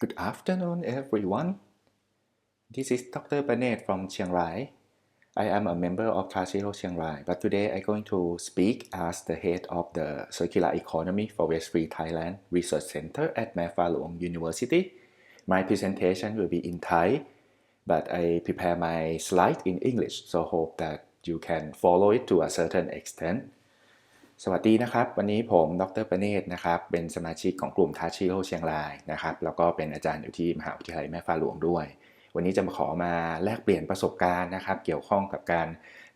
Good afternoon, everyone. This is Dr. Banet from Chiang Rai. I am a member of Tashiro Chiang Rai, but today I'm going to speak as the head of the Circular Economy for West Free Thailand Research Center at Luang University. My presentation will be in Thai, but I prepare my slide in English, so hope that you can follow it to a certain extent. สวัสดีนะครับ วันนี้ผมดรประเนศนะครับ เป็นสมาชิกของกลุ่มทาชิโร่เชียงรายนะครับ แล้วก็เป็นอาจารย์อยู่ที่มหาวิทยาลัยแม่ฟ้าหลวงด้วย วันนี้จะมาขอมาแลกเปลี่ยนประสบการณ์นะครับ เกี่ยวข้องกับการ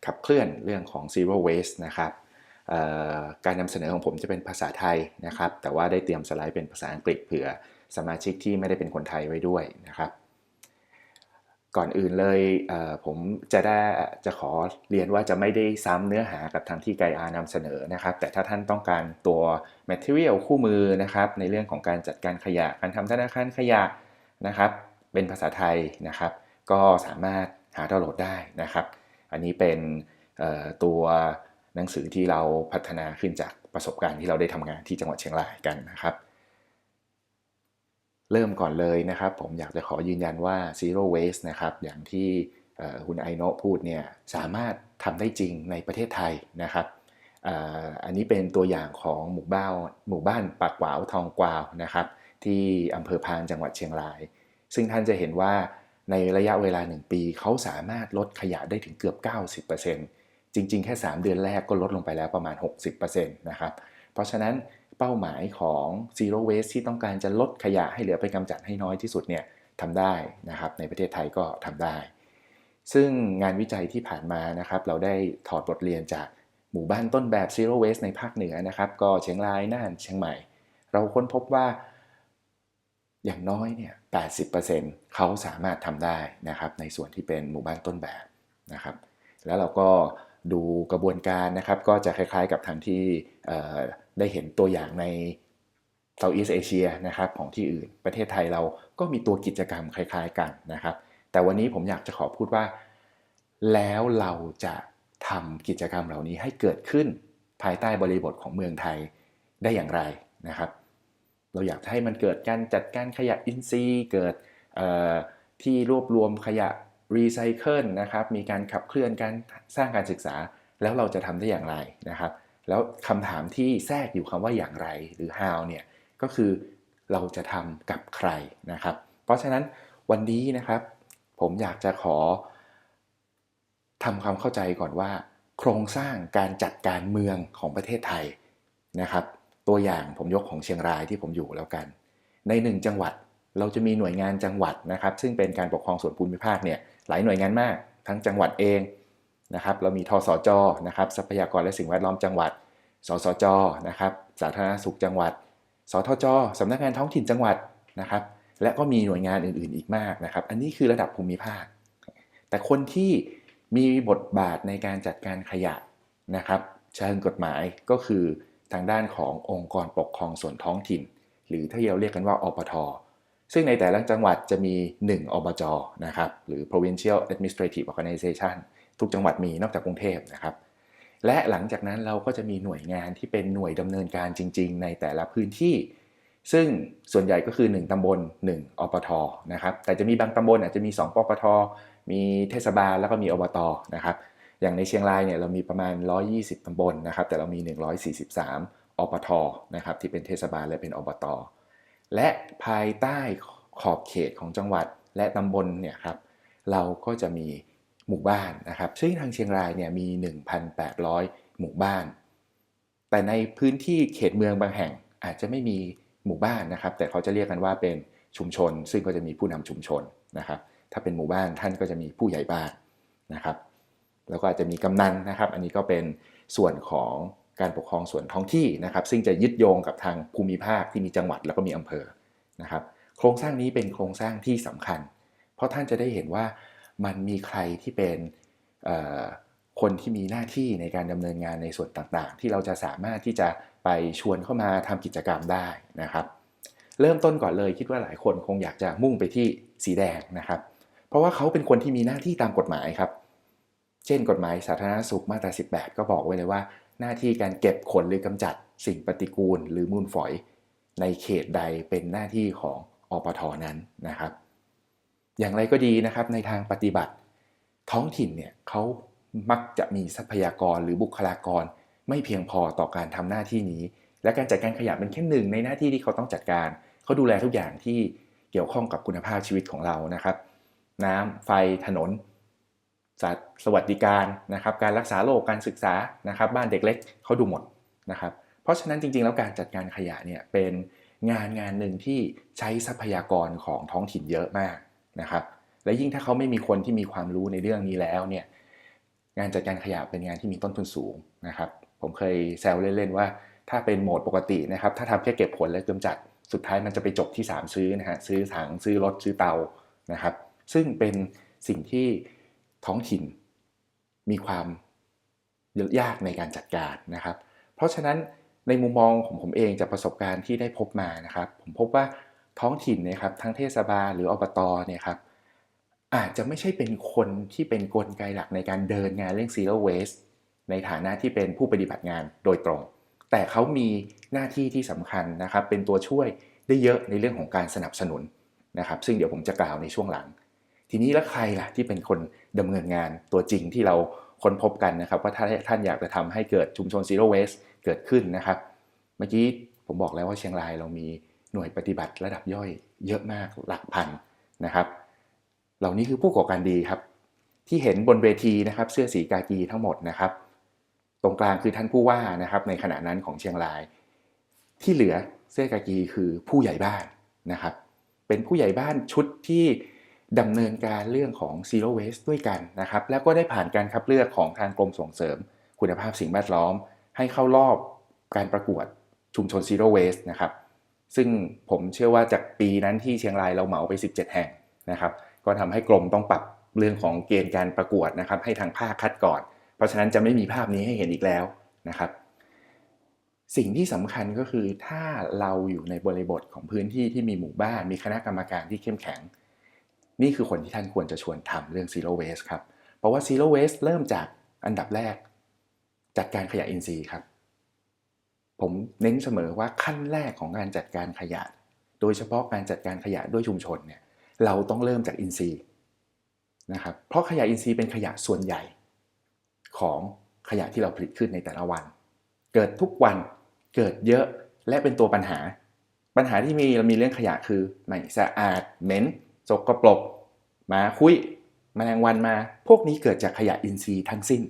ขับเคลื่อนเรื่องของ zero waste นะครับการนำเสนอของผมจะเป็นภาษาไทยนะครับ แต่ว่าได้เตรียมสไลด์เป็นภาษาอังกฤษเผื่อสมาชิกที่ไม่ได้เป็นคนไทยไว้ด้วยนะครับ ก่อนอื่นเลยเผมจะได้จะขอเรียนว่าจะไม่ได้ซ้ำเนื้อหากับทางที่ไกอานำเสนอนะครับ แต่ถ้าท่านต้องการตัว material คู่มือนะครับ ในเรื่องของการจัดการขยะ การทำธนาคารขยะนะครับ เป็นภาษาไทยนะครับ ก็สามารถหาดาวน์โหลดได้นะครับ อันนี้เป็นตัวหนังสือที่เราพัฒนาขึ้นจากประสบการณ์ที่เราได้ทำงานที่จังหวัดเชียงรายกันนะครับ เริ่มก่อนเลยนะครับ ผมอยากจะขอยืนยันว่า zero waste นะครับ อย่างที่คุณไอโนะพูดเนี่ยสามารถทำได้จริงในประเทศไทยนะครับอันนี้เป็นตัวอย่างของหมู่บ้านหมู่บ้านปากกวาวทองกวาวนะครับ ที่อำเภอพานจังหวัดเชียงราย ซึ่งท่านจะเห็นว่าในระยะเวลา 1 ปี เขาสามารถลดขยะได้ถึงเกือบ 90%จริง ๆ แค่ 3 เดือนแรกก็ลดลงไปแล้วประมาณ 60%นะครับ เพราะฉะนั้น เป้าหมายของ zero waste ที่ต้องการจะลดขยะให้เหลือไปกำจัดให้น้อยที่สุดเนี่ยทำได้นะครับ ในประเทศไทยก็ทำได้ ซึ่งงานวิจัยที่ผ่านมานะครับ เราได้ถอดบทเรียนจากหมู่บ้านต้นแบบ zero waste ในภาคเหนือนะครับ ก็เชียงรายน่านเชียงใหม่ เราค้นพบว่าอย่างน้อยเนี่ย 80%เขาสามารถทำได้นะครับ ในส่วนที่เป็นหมู่บ้านต้นแบบนะครับ แล้วเราก็ดูกระบวนการนะครับ ก็จะคล้ายๆกับทางที่ ได้เห็นตัวอย่างในเซาท์อีสเอเชียนะครับของที่อื่น ประเทศไทยเราก็มีตัวกิจกรรมคล้ายๆกันนะครับ แต่วันนี้ผมอยากจะขอพูดว่า แล้วเราจะทำกิจกรรมเหล่านี้ให้เกิดขึ้นภายใต้บริบทของเมืองไทยได้อย่างไรนะครับ เราอยากให้มันเกิดการจัดการขยะอินทรีย์ เกิดที่รวบรวมขยะรีไซเคิลนะครับ มีการขับเคลื่อนการสร้างการศึกษา แล้วเราจะทำได้อย่างไรนะครับ แล้วคำถามที่แทรกอยู่คำว่าอย่างไรหรือ how เนี่ยก็คือเราจะทำกับใครนะครับ เพราะฉะนั้นวันนี้นะครับ ผมอยากจะขอทำความเข้าใจก่อนว่า โครงสร้างการจัดการเมืองของประเทศไทยนะครับ ตัวอย่างผมยกของเชียงรายที่ผมอยู่แล้วกัน ในหนึ่งจังหวัดเราจะมีหน่วยงานจังหวัดนะครับ ซึ่งเป็นการปกครองส่วนภูมิภาคเนี่ยหลายหน่วยงานมาก ทั้งจังหวัดเอง นะครับเรามีทสจนะครับทรัพยากรและสิ่งแวดล้อมจังหวัด สสจนะครับสาธารณสุขจังหวัด สทจสำนักงานท้องถิ่นจังหวัดนะครับ และก็มีหน่วยงานอื่นๆ อีกมากนะครับ อันนี้คือระดับภูมิภาค แต่คนที่มีบทบาทในการจัดการขยะนะครับเชิงกฎหมายก็คือทางด้านขององค์กรปกครองส่วนท้องถิ่น หรือที่เราเรียกกันว่าอปทซึ่งในแต่ละจังหวัดจะมี 1 อบจนะครับ หรือ provincial administrative organization ทุกจังหวัดมีนอกจากกรุงเทพนะครับ และหลังจากนั้นเราก็จะมีหน่วยงานที่เป็นหน่วยดำเนินการจริง ๆ ในแต่ละพื้นที่ ซึ่งส่วนใหญ่ก็คือ 1ตำบล 1 อปทนะครับแต่จะมีบางตำบลอาจจะมี 2 ปปท มีเทศบาลแล้วก็มีอบตนะครับอย่างในเชียงรายเนี่ยเรามีประมาณ 120ตำบลนะครับแต่เรามี 143 อปทนะครับที่เป็นเทศบาลและเป็นอบต และภายใต้ขอบเขตของจังหวัดและตำบลเนี่ยครับเราก็จะมี หมู่บ้านนะครับซึ่งทางเชียงรายเนี่ยมี 1,800 หมู่บ้าน แต่ในพื้นที่เขตเมืองบางแห่งอาจจะไม่มีหมู่บ้านนะครับ แต่เขาจะเรียกกันว่าเป็นชุมชน ซึ่งก็จะมีผู้นำชุมชนนะครับ ถ้าเป็นหมู่บ้านท่านก็จะมีผู้ใหญ่บ้านนะครับ แล้วก็อาจจะมีกำนันนะครับ อันนี้ก็เป็นส่วนของการปกครองส่วนท้องที่นะครับ ซึ่งจะยึดโยงกับทางภูมิภาคที่มีจังหวัดแล้วก็มีอำเภอนะครับ โครงสร้างนี้เป็นโครงสร้างที่สำคัญ เพราะท่านจะได้เห็นว่า มันมีใครที่เป็นคนที่มีหน้าที่ในการดำเนินงานในส่วนต่างๆ ที่เราจะสามารถที่จะไปชวนเข้ามาทำกิจกรรมได้นะครับ เริ่มต้นก่อนเลยคิดว่าหลายคนคงอยากจะมุ่งไปที่สีแดงนะครับ เพราะว่าเขาเป็นคนที่มีหน้าที่ตามกฎหมายครับ เช่น กฎหมายสาธารณสุขมาตรา 18 ก็บอกไว้เลยว่า หน้าที่การเก็บขนหรือกำจัดสิ่งปฏิกูล หรือมูลฝอย ในเขตใดเป็นหน้าที่ของอปทนั้นนะครับ อย่างไรก็ดีนะครับในทางปฏิบัติ ท้องถิ่นเนี่ยเขามักจะมีทรัพยากรหรือบุคลากร ไม่เพียงพอต่อการทำหน้าที่นี้ และการจัดการขยะเป็นแค่หนึ่งในหน้าที่ที่เขาต้องจัดการ เขาดูแลทุกอย่างที่เกี่ยวข้องกับคุณภาพชีวิตของเรานะครับ น้ำไฟถนนสวัสดิการนะครับการรักษาโรคการศึกษานะครับ บ้านเด็กเล็กเขาดูหมดนะครับ เพราะฉะนั้นจริงๆ แล้วการจัดการขยะเนี่ยเป็นงานงานหนึ่งที่ใช้ทรัพยากรของท้องถิ่นเยอะมาก นะครับและยิ่งถ้าเขาไม่มีคนที่มีความรู้ในเรื่องนี้แล้วเนี่ยงานจัดการขยะเป็นงานที่มีต้นทุนสูงนะครับ ผมเคยแซวเล่นๆว่าถ้าเป็นโหมดปกตินะครับ ถ้าทำแค่เก็บผลและกำจัดสุดท้ายมันจะไปจบที่ 3 ซื้อนะฮะซื้อถังซื้อรถซื้อเตานะครับ ซึ่งเป็นสิ่งที่ท้องถิ่นมีความยากในการจัดการนะครับ เพราะฉะนั้นในมุมมองของผมเองจากประสบการณ์ที่ได้พบมานะครับ ผมพบว่า ท้องถิ่นนะครับทั้งเทศบาลหรืออบตเนี่ยครับอาจจะไม่ใช่เป็นคนที่เป็นนกลไกหลักในการเดินงานเรื่อง zero waste ในฐานะที่เป็นผู้ปฏิบัติงานโดยตรง แต่เขามีหน้าที่ที่สำคัญนะครับ เป็นตัวช่วยได้เยอะในเรื่องของการสนับสนุนนะครับ ซึ่งเดี๋ยวผมจะกล่าวในช่วงหลัง ทีนี้แล้วใครล่ะที่เป็นคนดำเนินงานตัวจริงที่เราค้นพบกันนะครับ ว่าถ้าท่านอยากจะทำให้เกิดชุมชน zero waste เกิดขึ้นนะครับ เมื่อกี้ผมบอกแล้วว่าเชียงรายเรามี หน่วยปฏิบัติระดับย่อยเยอะมากหลักพันนะครับ เหล่านี้คือผู้ก่อการดีครับ ที่เห็นบนเวทีนะครับเสื้อสีกากีทั้งหมดนะครับ ตรงกลางคือท่านผู้ว่านะครับ ในขณะนั้นของเชียงราย ที่เหลือเสื้อกากีคือผู้ใหญ่บ้านนะครับ เป็นผู้ใหญ่บ้านชุดที่ดำเนินการเรื่องของ zero waste ด้วยกันนะครับ แล้วก็ได้ผ่านการคัดเลือกของทางกรมส่งเสริม คุณภาพสิ่งแวดล้อม ให้เข้ารอบการประกวดชุมชน zero waste นะครับ ซึ่งผมเชื่อว่าจากปีนั้นที่เชียงรายเราเหมาไป 17 แห่งนะครับ ก็ทำให้กรมต้องปรับเรื่องของเกณฑ์การประกวดนะครับ ให้ทางภาคคัดก่อน เพราะฉะนั้นจะไม่มีภาพนี้ให้เห็นอีกแล้วนะครับ สิ่งที่สำคัญก็คือถ้าเราอยู่ในบริบทของพื้นที่ที่มีหมู่บ้าน มีคณะกรรมการที่เข้มแข็ง นี่คือคนที่ท่านควรจะชวนทำเรื่อง zero waste ครับ เพราะว่า zero waste เริ่มจากอันดับแรก จัดการขยะอินทรีย์ครับ ผมเน้นเสมอว่าขั้นแรกของการจัดการขยะ โดยเฉพาะการจัดการขยะด้วยชุมชนเนี่ยเราต้องเริ่มจากอินทรีย์นะครับเพราะขยะอินทรีย์เป็นขยะส่วนใหญ่ ของขยะที่เราผลิตขึ้นในแต่ละวัน เกิดทุกวันเกิดเยอะและเป็นตัวปัญหา ปัญหาที่มีเรามีเรื่องขยะคือไม่สะอาดเหม็นสกปรกมาคุยมแมลงวันมา พวกนี้เกิดจากขยะอินทรีย์ทั้งสิ้น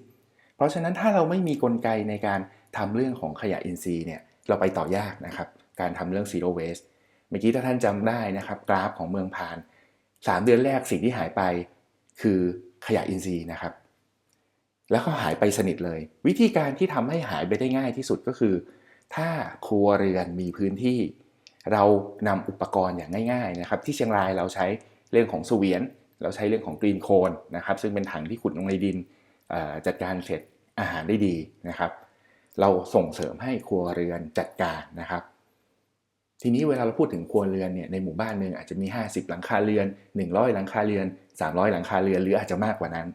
เพราะฉะนั้นถ้าเราไม่มีกลไกในการทำเรื่องของขยะอินทรีย์เนี่ยเราไปต่อยากนะครับ การทำเรื่อง zero waste เมื่อกี้ถ้าท่านจำได้นะครับ กราฟของเมืองพาน 3 เดือนแรกสิ่งที่หายไปคือขยะอินทรีย์นะครับ แล้วก็หายไปสนิทเลย วิธีการที่ทำให้หายไปได้ง่ายที่สุดก็คือ ถ้าครัวเรือนมีพื้นที่ เรานำอุปกรณ์อย่างง่าย ๆนะครับ ที่เชียงรายเราใช้เรื่องของสเวียน เราใช้เรื่องของกรีนโคนนะครับซึ่งเป็นถังที่ขุดลงในดิน จัดการเสร็จอาหารได้ดีนะครับ เราส่งเสริมให้ครัวเรือนจัดการนะครับ ทีนี้เวลาเราพูดถึงครัวเรือนเนี่ยในหมู่บ้านหนึ่งอาจจะมี 50 หลังคาเรือน 100 หลังคาเรือน 300 หลังคาเรือนหรืออาจจะมากกว่านั้น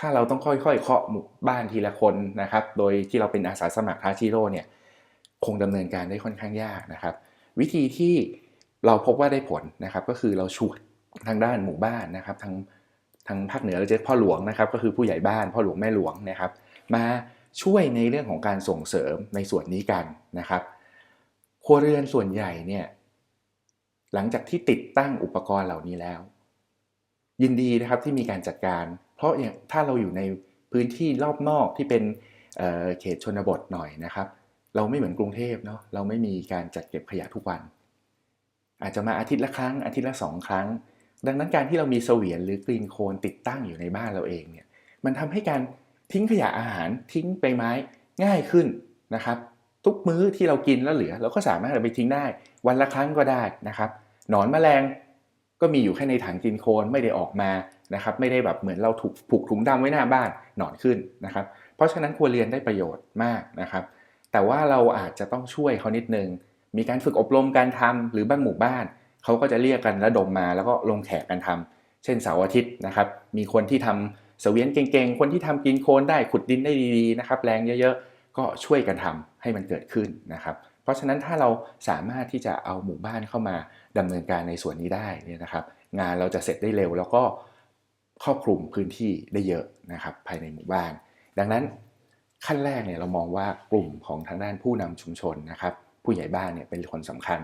ถ้าเราต้องค่อยๆ เคาะหมู่บ้านทีละคนนะครับ โดยที่เราเป็นอาสาสมัครทาชิโร่เนี่ยคงดำเนินการได้ค่อนข้างยากนะครับ วิธีที่เราพบว่าได้ผลนะครับก็คือเราชวนทางด้านหมู่บ้านนะครับทาง ทางภาคเหนือเราจะพ่อหลวงนะครับก็คือผู้ใหญ่บ้านพ่อหลวงแม่หลวงนะครับมาช่วยในเรื่องของการส่งเสริมในส่วนนี้กันนะครับครัวเรือนส่วนใหญ่เนี่ยหลังจากที่ติดตั้งอุปกรณ์เหล่านี้แล้ว ยินดีนะครับที่มีการจัดการ เพราะอย่างถ้าเราอยู่ในพื้นที่รอบนอกที่เป็นเเขตชนบทหน่อยนะครับ เราไม่เหมือนกรุงเทพเนาะเราไม่มีการจัดเก็บขยะทุกวัน อาจจะมาอาทิตย์ละครั้งอาทิตย์ละสองครั้ง ดังนั้นการที่เรามีเสวียนหรือกรีนโคนติดตั้งอยู่ในบ้านเราเองเนี่ยมันทำให้การทิ้งขยะอาหารทิ้งใบไม้ง่ายขึ้นนะครับ ทุกมื้อที่เรากินแล้วเหลือ เราก็สามารถเอาไปทิ้งได้ วันละครั้งก็ได้นะครับหนอนแมลงก็มีอยู่แค่ในถังกินโคนไม่ได้ออกมานะครับไม่ได้แบบเหมือนเราถูกผูกถุงดำไว้หน้าบ้านหนอนขึ้นนะครับ เพราะฉะนั้นครัวเรียนได้ประโยชน์มากนะครับ แต่ว่าเราอาจจะต้องช่วยเขานิดนึง มีการฝึกอบรมการทำหรือบางหมู่บ้าน เขาก็จะเรียกกันระดมมาแล้วก็ลงแขกกันทำเช่นเสาร์อาทิตย์นะครับ มีคนที่ทำเสวียนเก่งๆ คนที่ทำกินโคลนได้ขุดดินได้ดีๆนะครับ แรงเยอะๆ ก็ช่วยกันทำให้มันเกิดขึ้นนะครับ เพราะฉะนั้นถ้าเราสามารถที่จะเอาหมู่บ้านเข้ามาดำเนินการในส่วนนี้ได้เนี่ยนะครับ งานเราจะเสร็จได้เร็วแล้วก็ครอบคลุมพื้นที่ได้เยอะนะครับภายในหมู่บ้าน ดังนั้นขั้นแรกเนี่ยเรามองว่ากลุ่มของทางด้านผู้นำชุมชนนะครับ ผู้ใหญ่บ้านเนี่ยเป็นคนสำคัญ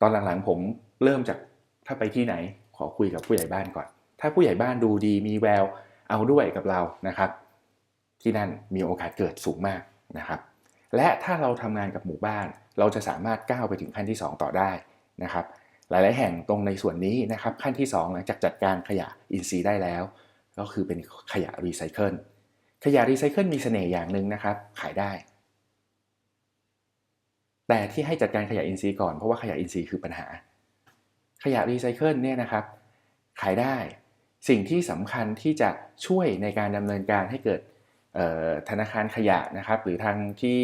ตอนหลังๆผมเริ่มจากถ้าไปที่ไหนขอคุยกับผู้ใหญ่บ้านก่อน ถ้าผู้ใหญ่บ้านดูดีมีแววเอาด้วยกับเรานะครับ ที่นั่นมีโอกาสเกิดสูงมากนะครับ และถ้าเราทำงานกับหมู่บ้าน เราจะสามารถก้าวไปถึงขั้นที่ 2 ต่อได้นะครับ หลาย ๆ แห่งตรงในส่วนนี้นะครับ ขั้นที่ 2 หลังจากจัดการขยะอินทรีย์ได้แล้ว ก็คือเป็นขยะรีไซเคิลขยะรีไซเคิลมีเสน่ห์อย่างหนึ่งนะครับ ขายได้ แต่ที่ให้จัดการขยะอินทรีย์ก่อนเพราะว่าขยะอินทรีย์คือปัญหา ขยะรีไซเคิลเนี่ยนะครับ ขายได้สิ่งที่สำคัญที่จะช่วยในการดำเนินการให้เกิดธนาคารขยะนะครับ หรือทางที่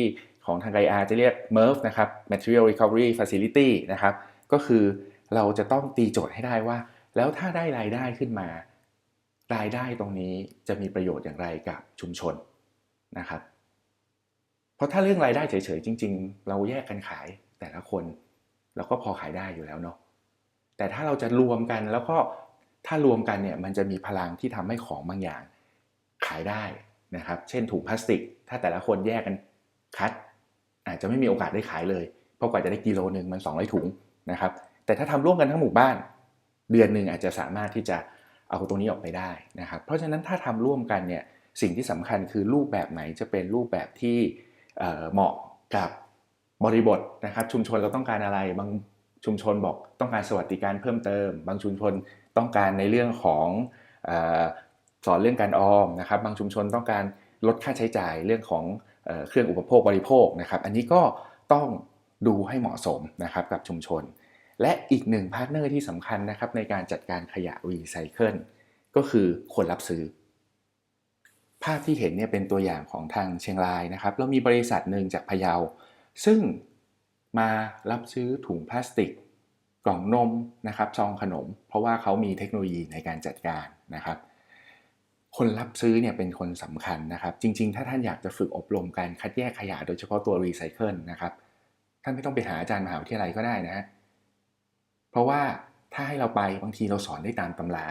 ของทางไกอาจะเรียก MERF นะครับ Material Recovery Facility นะครับ ก็คือเราจะต้องตีโจทย์ให้ได้ว่า แล้วถ้าได้รายได้ขึ้นมา รายได้ตรงนี้จะมีประโยชน์อย่างไรกับชุมชนนะครับ เพราะถ้าเรื่องรายได้เฉยๆจริง ๆ เราแยกกันขายแต่ละคนเราก็พอขายได้อยู่แล้วเนาะแต่ถ้าเราจะรวมกันแล้วก็ถ้ารวมกันเนี่ยมันจะมีพลังที่ทำให้ของบางอย่างขายได้นะครับ เช่นถุงพลาสติก ถ้าแต่ละคนแยกกันคัด อาจจะไม่มีโอกาสได้ขายเลย เพราะกว่าจะได้กิโลหนึ่งมัน200ถุงนะครับ แต่ถ้าทำร่วมกันทั้งหมู่บ้าน เดือนหนึ่งอาจจะสามารถที่จะเอาตรงนี้ออกไปได้นะครับ เพราะฉะนั้นถ้าทำร่วมกันเนี่ยสิ่งที่สำคัญคือรูปแบบไหนจะเป็นรูปแบบที่ เหมาะกับบริบทนะครับชุมชนเราต้องการอะไร บางชุมชนบอกต้องการสวัสดิการเพิ่มเติม บางชุมชนต้องการในเรื่องของสอนเรื่องการออมนะครับ บางชุมชนต้องการลดค่าใช้จ่ายเรื่องของเครื่องอุปโภคบริโภคนะครับ อันนี้ก็ต้องดูให้เหมาะสมนะครับกับชุมชน และอีกหนึ่งพาร์ทเนอร์ที่สำคัญนะครับในการจัดการขยะรีไซเคิลก็คือคนรับซื้อ ภาพที่เห็นเนี่ยเป็นตัวอย่างของทางเชียงรายนะครับ แล้วมีบริษัทหนึ่งจากพะเยา ซึ่งมารับซื้อถุงพลาสติก กล่องนมนะครับซองขนม เพราะว่าเขามีเทคโนโลยีในการจัดการนะครับ คนรับซื้อเนี่ยเป็นคนสำคัญนะครับ จริง ๆ ถ้าท่านอยากจะฝึกอบรมการคัดแยกขยะโดยเฉพาะตัวรีไซเคิลนะครับท่านไม่ต้องไปหาอาจารย์มหาวิทยาลัยก็ได้นะเพราะว่าถ้าให้เราไปบางทีเราสอนได้ตามตำรา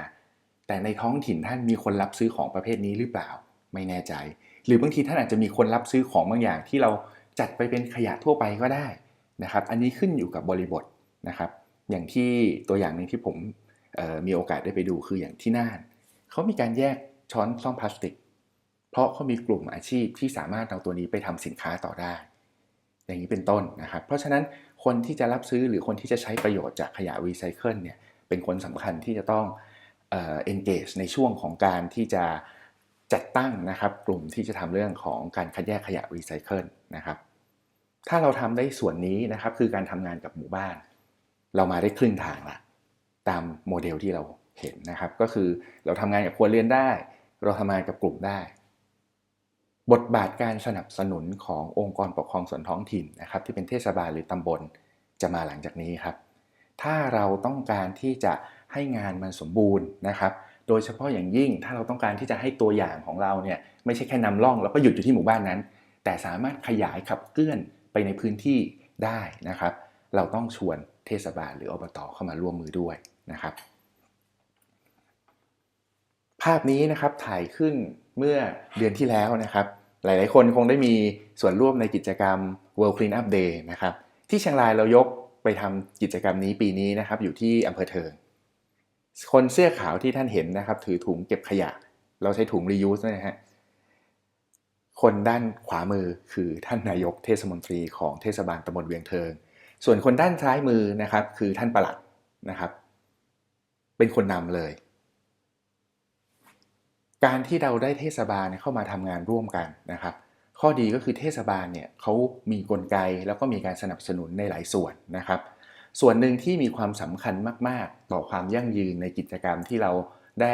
แต่ในท้องถิ่นท่านมีคนรับซื้อของประเภทนี้หรือเปล่า ไม่แน่ใจ หรือบางทีท่านอาจจะมีคนรับซื้อของบางอย่างที่เราจัดไปเป็นขยะทั่วไปก็ได้นะครับ อันนี้ขึ้นอยู่กับบริบทนะครับ อย่างที่ตัวอย่างหนึ่งที่ผมมีโอกาสได้ไปดูคืออย่างที่น่านเขามีการแยกช้อนซ่อมพลาสติก เพราะเขามีกลุ่มอาชีพที่สามารถเอาตัวนี้ไปทำสินค้าต่อได้ อย่างนี้เป็นต้นนะครับ เพราะฉะนั้นคนที่จะรับซื้อหรือคนที่จะใช้ประโยชน์จากขยะรีไซเคิลเนี่ยเป็นคนสำคัญที่จะต้องเอ่อ engage ในช่วงของการที่จะ จัดตั้งนะครับกลุ่มที่จะทำเรื่องของการคัดแยกขยะรีไซเคิลนะครับ ถ้าเราทำได้ส่วนนี้นะครับคือการทำงานกับหมู่บ้าน เรามาได้ครึ่งทางละตามโมเดลที่เราเห็นนะครับ ก็คือเราทำงานกับครัวเรือนได้ เราทำงานกับกลุ่มได้ บทบาทการสนับสนุนขององค์กรปกครองส่วนท้องถิ่นนะครับ ที่เป็นเทศบาลหรือตำบลจะมาหลังจากนี้ครับ ถ้าเราต้องการที่จะให้งานมันสมบูรณ์นะครับ โดยเฉพาะอย่างยิ่งถ้าเราต้องการที่จะให้ตัวอย่างของเราเนี่ยไม่ใช่แค่นำร่องแล้วก็หยุดอยู่ที่หมู่บ้านนั้น แต่สามารถขยายขับเคลื่อนไปในพื้นที่ได้นะครับ เราต้องชวนเทศบาลหรืออบตเข้ามาร่วมมือด้วยนะครับ ภาพนี้นะครับถ่ายขึ้นเมื่อเดือนที่แล้วนะครับ หลาย ๆ คนคงได้มีส่วนร่วมในกิจกรรม World Clean Up Day นะครับ ที่เชียงรายเรายกไปทำกิจกรรมนี้ปีนี้นะครับ อยู่ที่อำเภอเทิง คนเสื้อขาวที่ท่านเห็นนะครับ ถือถุงเก็บขยะ เราใช้ถุง reuse นะฮะคนด้านขวามือคือท่านนายกเทศมนตรีของเทศบาลตำบลเวียงเทิง ส่วนคนด้านซ้ายมือนะครับคือท่านประหลัดนะครับ เป็นคนนำเลย การที่เราได้เทศบาลเข้ามาทำงานร่วมกันนะครับ ข้อดีก็คือเทศบาลเนี่ยเขามีกลไกแล้วก็มีการสนับสนุนในหลายส่วนนะครับ ส่วนหนึ่งที่มีความสำคัญมาก ๆ ต่อความยั่งยืนในกิจกรรมที่เราได้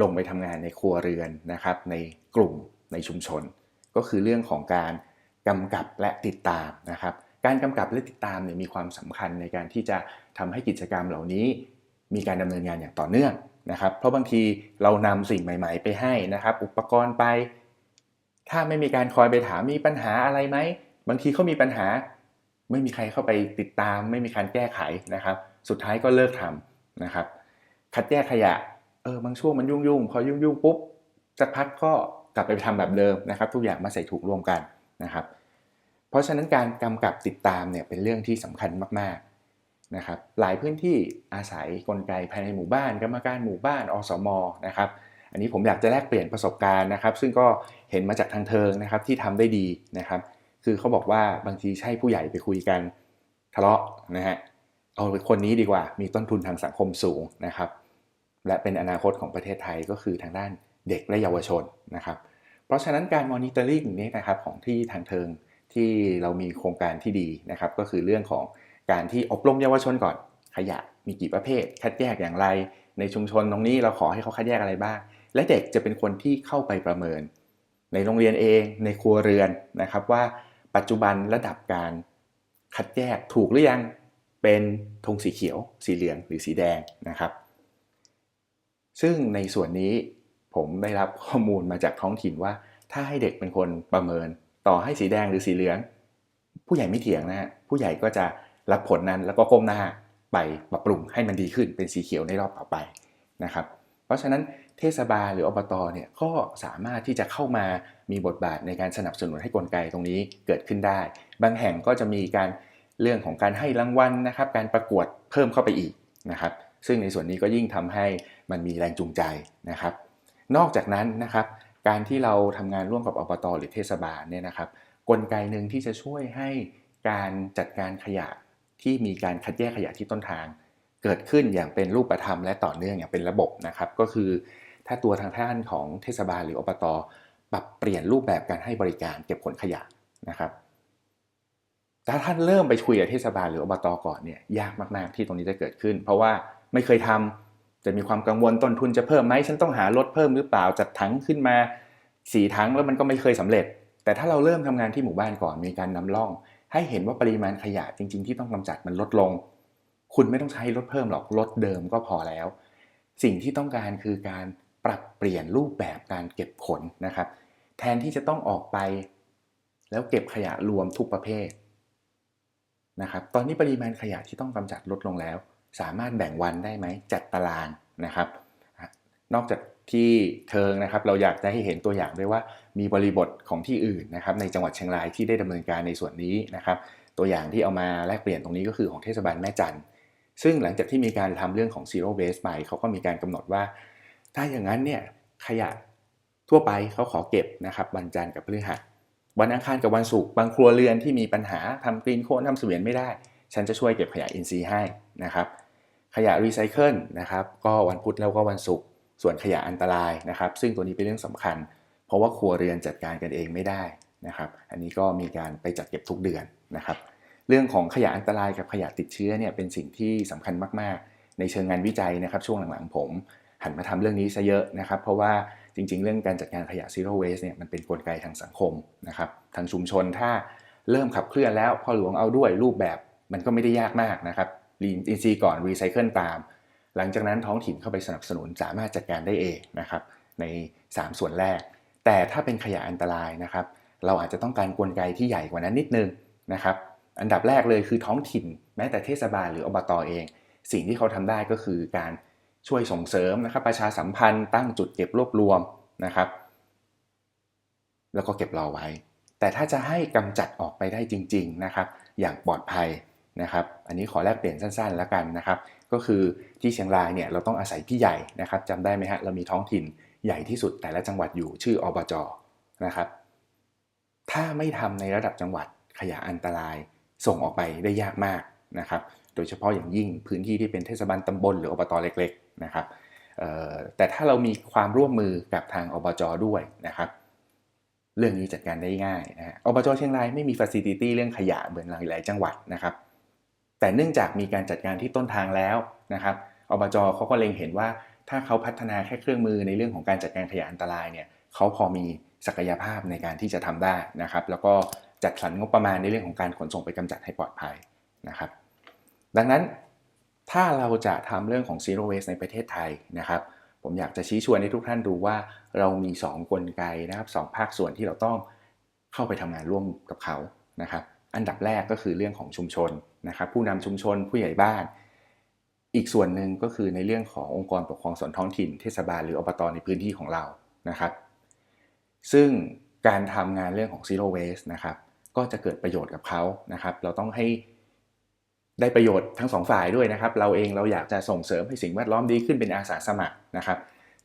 ลงไปทำงานในครัวเรือนนะครับ ในกลุ่มในชุมชน ก็คือเรื่องของการกำกับและติดตามนะครับ การกำกับและติดตามเนี่ยมีความสำคัญในการที่จะทำให้กิจกรรมเหล่านี้ มีการดำเนินงานอย่างต่อเนื่องนะครับ เพราะบางทีเรานำสิ่งใหม่ ๆ ไปให้นะครับ อุปกรณ์ไป ถ้าไม่มีการคอยไปถามมีปัญหาอะไรไหมบางทีเขามีปัญหา ไม่มีใครเข้าไปติดตาม ไม่มีการแก้ไขนะครับ สุดท้ายก็เลิกทำนะครับ คัดแยกขยะเออบางช่วงมันยุ่งยุ่งๆพอยุ่งยุ่งๆปุ๊บสักพักก็กลับไปทำแบบเดิมนะครับ ทุกอย่างมาใส่ถุงรวมกันนะครับ เพราะฉะนั้นการกำกับติดตามเนี่ยเป็นเรื่องที่สำคัญมากๆนะครับ หลายพื้นที่อาศัยกลไกภายในหมู่บ้านกรรมการหมู่บ้านอสมนะครับอันนี้ผมอยากจะแลกเปลี่ยนประสบการณ์นะครับ ซึ่งก็เห็นมาจากทางเทิงนะครับที่ทำได้ดีนะครับ คือเขาบอกว่าบางทีใช่ผู้ใหญ่ไปคุยกันทะเลาะนะฮะเอาคนนี้ดีกว่า มีต้นทุนทางสังคมสูงนะครับ และเป็นอนาคตของประเทศไทยก็คือทางด้านเด็กและเยาวชนนะครับ เพราะฉะนั้นการมอนิเตอร์ลิงนี้นะครับของที่ทางเทิงที่เรามีโครงการที่ดีนะครับ ก็คือเรื่องของการที่อบรมเยาวชนก่อน ขยะมีกี่ประเภท คัดแยกอย่างไร ในชุมชนตรงนี้เราขอให้เขาคัดแยกอะไรบ้าง และเด็กจะเป็นคนที่เข้าไปประเมิน ในโรงเรียนเอง ในครัวเรือนนะครับว่า ปัจจุบันระดับการคัดแยกถูกหรือยังเป็นธงสีเขียว สีเหลืองหรือสีแดงนะครับ ซึ่งในส่วนนี้ผมได้รับข้อมูลมาจากท้องถิ่นว่า ถ้าให้เด็กเป็นคนประเมิน ต่อให้สีแดงหรือสีเหลือง ผู้ใหญ่ไม่เถียงนะฮะผู้ใหญ่ก็จะรับผลนั้นแล้วก็ก้มหน้าไปปรับปรุงให้มันดีขึ้นเป็นสีเขียวในรอบต่อไปนะครับ เพราะฉะนั้น เทศบาลหรืออบตเนี่ยก็สามารถที่จะเข้ามามีบทบาทในการสนับสนุนให้กลไกตรงนี้เกิดขึ้นได้ บางแห่งก็จะมีการเรื่องของการให้รางวัลนะครับ การประกวดเพิ่มเข้าไปอีกนะครับ ซึ่งในส่วนนี้ก็ยิ่งทำให้มันมีแรงจูงใจนะครับ นอกจากนั้นนะครับ การที่เราทำงานร่วมกับอบตหรือเทศบาลเนี่ยนะครับ กลไกหนึ่งที่จะช่วยให้การจัดการขยะที่มีการคัดแยกขยะที่ต้นทาง เกิดขึ้นอย่างเป็นรูปธรรมและต่อเนื่องอย่างเป็นระบบนะครับ ก็คือ ถ้าตัวทางท่านของเทศบาลหรืออบตปรับเปลี่ยนรูปแบบการให้บริการเก็บขนขยะนะครับถ้าท่านเริ่มไปคุยกับเทศบาลหรืออบตก่อนเนี่ยยากมากๆที่ตรงนี้จะเกิดขึ้น เพราะว่าไม่เคยทำจะมีความกังวลต้นทุนจะเพิ่มไหมฉันต้องหารถเพิ่มหรือเปล่าจัดถังขึ้นมาสี่ถังแล้วมันก็ไม่เคยสำเร็จ แต่ถ้าเราเริ่มทำงานที่หมู่บ้านก่อนมีการนำร่อง ให้เห็นว่าปริมาณขยะจริง ๆ ที่ต้องกำจัดมันลดลง คุณไม่ต้องใช้รถเพิ่มหรอกรถเดิมก็พอแล้ว สิ่งที่ต้องการคือการ ปรับเปลี่ยนรูปแบบการเก็บขนนะครับ แทนที่จะต้องออกไป แล้วเก็บขยะรวมทุกประเภทนะครับตอนนี้ปริมาณขยะที่ต้องกำจัดลดลงแล้ว สามารถแบ่งวันได้ไหมจัดตารางนะครับ นอกจากที่เทิงนะครับเราอยากจะให้เห็นตัวอย่างด้วยว่ามีบริบทของที่อื่นนะครับในจังหวัดเชียงรายที่ได้ดำเนินการในส่วนนี้นะครับ ตัวอย่างที่เอามาแลกเปลี่ยนตรงนี้ก็คือของเทศบาลแม่จันทร์ซึ่งหลังจากที่มีการทำเรื่องของ zero waste ไปเขาก็มีการกำหนดว่า ถ้าอย่างนั้นเนี่ยขยะทั่วไปเขาขอเก็บนะครับวันจันทร์กับพฤหัสวันอังคารกับวันศุกร์บางครัวเรือนที่มีปัญหาทำกรีนโคนทำเสวียนไม่ได้ ฉันจะช่วยเก็บขยะอินทรีย์ให้นะครับ ขยะรีไซเคิลนะครับ ก็วันพุธแล้วก็วันศุกร์ส่วนขยะอันตรายนะครับ ซึ่งตัวนี้เป็นเรื่องสำคัญ เพราะว่าครัวเรือนจัดการกันเองไม่ได้นะครับ อันนี้ก็มีการไปจัดเก็บทุกเดือนนะครับ เรื่องของขยะอันตรายกับขยะติดเชื้อเนี่ยเป็นสิ่งที่สำคัญมากๆ ในเชิงงานวิจัยนะครับ ช่วงหลังๆผม หันมาทำเรื่องนี้ซะเยอะนะครับ เพราะว่าจริง ๆ เรื่องการจัดการขยะ zero waste เนี่ยมันเป็นนกลไกทางสังคมนะครับทางชุมชนถ้าเริ่มขับเคลื่อนแล้วพอหลวงเอาด้วยรูปแบบมันก็ไม่ได้ยากมากนะครับรีอินซีก่อนรีไซเคิลตาม หลังจากนั้นท้องถิ่นเข้าไปสนับสนุนสามารถจัดการได้เองนะครับใน 3 ส่วนแรก แต่ถ้าเป็นขยะอันตรายนะครับ เราอาจจะต้องการกลไกที่ใหญ่กว่านั้นนิดนึงนะครับอันดับแรกเลยคือท้องถิ่น แม้แต่เทศบาลหรืออบตเอง สิ่งที่เขาทำได้ก็คือการ ช่วยส่งเสริมนะครับประชาสัมพันธ์ตั้งจุดเก็บรวบรวมนะครับ แล้วก็เก็บรอไว้ แต่ถ้าจะให้กำจัดออกไปได้จริง ๆนะครับ อย่างปลอดภัยนะครับ อันนี้ขอแลกเปลี่ยนสั้นๆ แล้วกันนะครับ ก็คือที่เชียงรายเนี่ยเราต้องอาศัยพี่ใหญ่นะครับจำได้ไหมฮะเรามีท้องถิ่นใหญ่ที่สุดแต่ละจังหวัดอยู่ชื่ออบจนะครับ ถ้าไม่ทำในระดับจังหวัดขยะอันตรายส่งออกไปได้ยากมากนะครับ โดยเฉพาะอย่างยิ่งพื้นที่ที่เป็นเทศบาลตำบลหรืออบตเล็กๆ นะครับแต่ถ้าเรามีความร่วมมือกับทางอบจด้วยนะครับ เรื่องนี้จัดการได้ง่ายนะฮะอบจเชียงรายไม่มีฟ a ซิลิตี้เรื่องขยะเหมือนหลายจังหวัดนะครับ แต่เนื่องจากมีการจัดการที่ต้นทางแล้วนะครับอบจเขาก็เล็งเห็นว่าถ้าเขาพัฒนาแค่เครื่องมือในเรื่องของการจัดการขยะอันตรายเนี่ยเขาพอมีศักยภาพในการที่จะทำได้นะครับ แล้วก็จัดสรรงบประมาณในเรื่องของการขนส่งไปกำจัดให้ปลอดภัยนะครับ ดังนั้น ถ้าเราจะทำเรื่องของ zero waste ในประเทศไทยนะครับผมอยากจะชี้ชวนให้ทุกท่านดูว่าเรามี 2 กลไกนะครับสภาคส่วนที่เราต้องเข้าไปทำงานร่วมกับเขานะครับอันดับแรกก็คือเรื่องของชุมชนนะครับผู้นำชุมชนผู้ใหญ่บ้าน อีกส่วนหนึ่งก็คือในเรื่องขององค์กรปกครองส่วนท้องถิ่นเทศบาลหรืออบตในพื้นที่ของเรานะครับซึ่งการทำงานเรื่องของ zero waste นะครับก็จะเกิดประโยชน์กับเขานะครับเราต้องให้ ได้ประโยชน์ทั้งสองฝ่ายด้วยนะครับ เราเองเราอยากจะส่งเสริมให้สิ่งแวดล้อมดีขึ้นเป็นอาสาสมัครนะครับ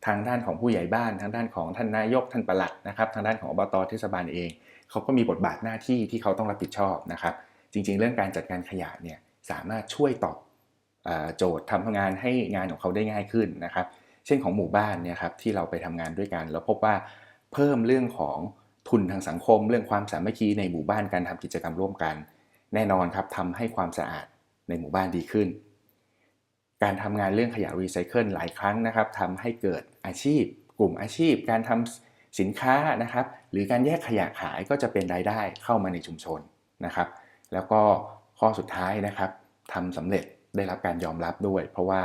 ทางด้านของผู้ใหญ่บ้าน ทางด้านของท่านนายกท่านปลัดนะครับ ทางด้านของอบตเทศบาลเองเขาก็มีบทบาทหน้าที่ที่เขาต้องรับผิดชอบนะครับ จริง ๆ เรื่องการจัดการขยะเนี่ยสามารถช่วยตอบโจทย์ทำงานให้งานของเขาได้ง่ายขึ้นนะครับ เช่นของหมู่บ้านเนี่ยครับที่เราไปทำงานด้วยกันเราพบว่าเพิ่มเรื่องของทุนทางสังคม เรื่องความสามัคคีในหมู่บ้านการทำกิจกรรมร่วมกัน แน่นอนครับทำให้ความสะอาด ในหมู่บ้านดีขึ้น การทำงานเรื่องขยะรีไซเคิลหลายครั้งนะครับทำให้เกิดอาชีพ กลุ่มอาชีพ การทำสินค้านะครับ หรือการแยกขยะขายก็จะเป็นรายได้เข้ามาในชุมชนนะครับ แล้วก็ข้อสุดท้ายนะครับทำสำเร็จได้รับการยอมรับด้วย เพราะว่า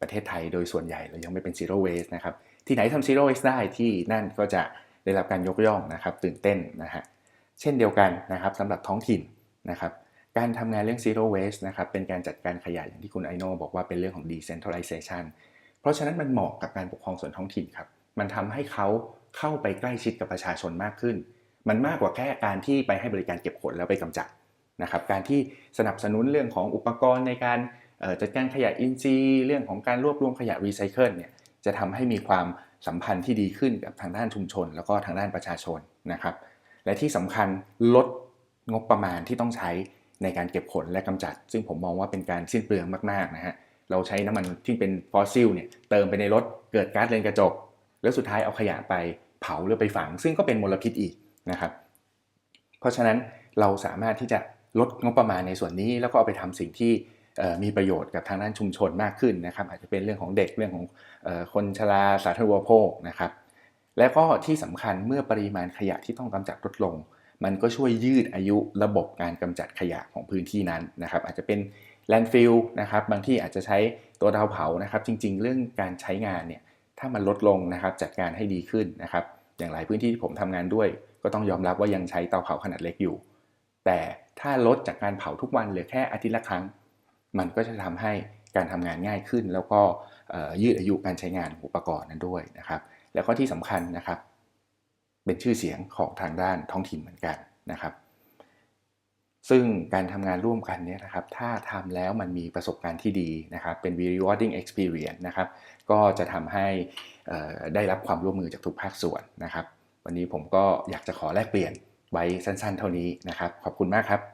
ประเทศไทยโดยส่วนใหญ่เรายังไม่เป็น zero waste นะครับที่ไหนทำ zero waste ได้ที่นั่นก็จะได้รับการยกย่องนะครับตื่นเต้นนะฮะเช่นเดียวกันนะครับสำหรับท้องถิ่นนะครับ การทำงานเรื่อง zero waste นะครับเป็นการจัดการขยะอย่างที่คุณไอโนบอกว่าเป็นเรื่องของ decentralization เพราะฉะนั้นมันเหมาะกับการปกครองส่วนท้องถิ่นครับ มันทำให้เขาเข้าไปใกล้ชิดกับประชาชนมากขึ้น มันมากกว่าแค่การที่ไปให้บริการเก็บขนแล้วไปกำจัดนะครับ การที่สนับสนุนเรื่องของอุปกรณ์ในการจัดการขยะอินทรีย์เรื่องของการรวบรวมขยะรีไซเคิลเนี่ยจะทำให้มีความสัมพันธ์ที่ดีขึ้นกับทางด้านชุมชน แล้วก็ทางด้านประชาชนนะครับ และที่สำคัญลดงบประมาณที่ต้องใช้ ในการเก็บขนและกำจัด ซึ่งผมมองว่าเป็นการสิ้นเปลืองมากๆนะฮะเราใช้น้ำมันที่เป็นฟอสซิลเนี่ยเติมไปในรถเกิดก๊าซเรือนกระจก แล้วสุดท้ายเอาขยะไปเผาหรือไปฝัง ซึ่งก็เป็นมลพิษอีกนะครับ เพราะฉะนั้นเราสามารถที่จะลดงบประมาณในส่วนนี้ แล้วก็เอาไปทำสิ่งที่มีประโยชน์กับทางด้านชุมชนมากขึ้นนะครับ อาจจะเป็นเรื่องของเด็กเรื่องของคนชราสาธารณูปโภคนะครับ และก็ที่สำคัญเมื่อปริมาณขยะที่ต้องกำจัดลดลง มันก็ช่วยยืดอายุระบบการกำจัดขยะของพื้นที่นั้นนะครับ อาจจะเป็นแลนด์ฟิลนะครับ บางที่อาจจะใช้ตัวดาวเผานะครับ จริง ๆ เรื่องการใช้งานเนี่ย ถ้ามันลดลงนะครับ จัดการให้ดีขึ้นนะครับ อย่างหลายพื้นที่ที่ผมทำงานด้วย ก็ต้องยอมรับว่ายังใช้เตาเผาขนาดเล็กอยู่ แต่ถ้าลดจากการเผาทุกวันเหลือแค่อาทิตย์ละครั้ง มันก็จะทำให้การทำงานง่ายขึ้น แล้วก็ยืดอายุการใช้งานอุปกรณ์นั้นด้วยนะครับ แล้วก็ที่สำคัญนะครับ เป็นชื่อเสียงของทางด้านท้องถิ่นเหมือนกันนะครับ ซึ่งการทำงานร่วมกันเนี่ยนะครับ ถ้าทำแล้วมันมีประสบการณ์ที่ดีนะครับ เป็น rewarding experience นะครับ ก็จะทำให้ได้รับความร่วมมือจากทุกภาคส่วนนะครับ วันนี้ผมก็อยากจะขอแลกเปลี่ยนไว้สั้นๆ เท่านี้นะครับ ขอบคุณมากครับ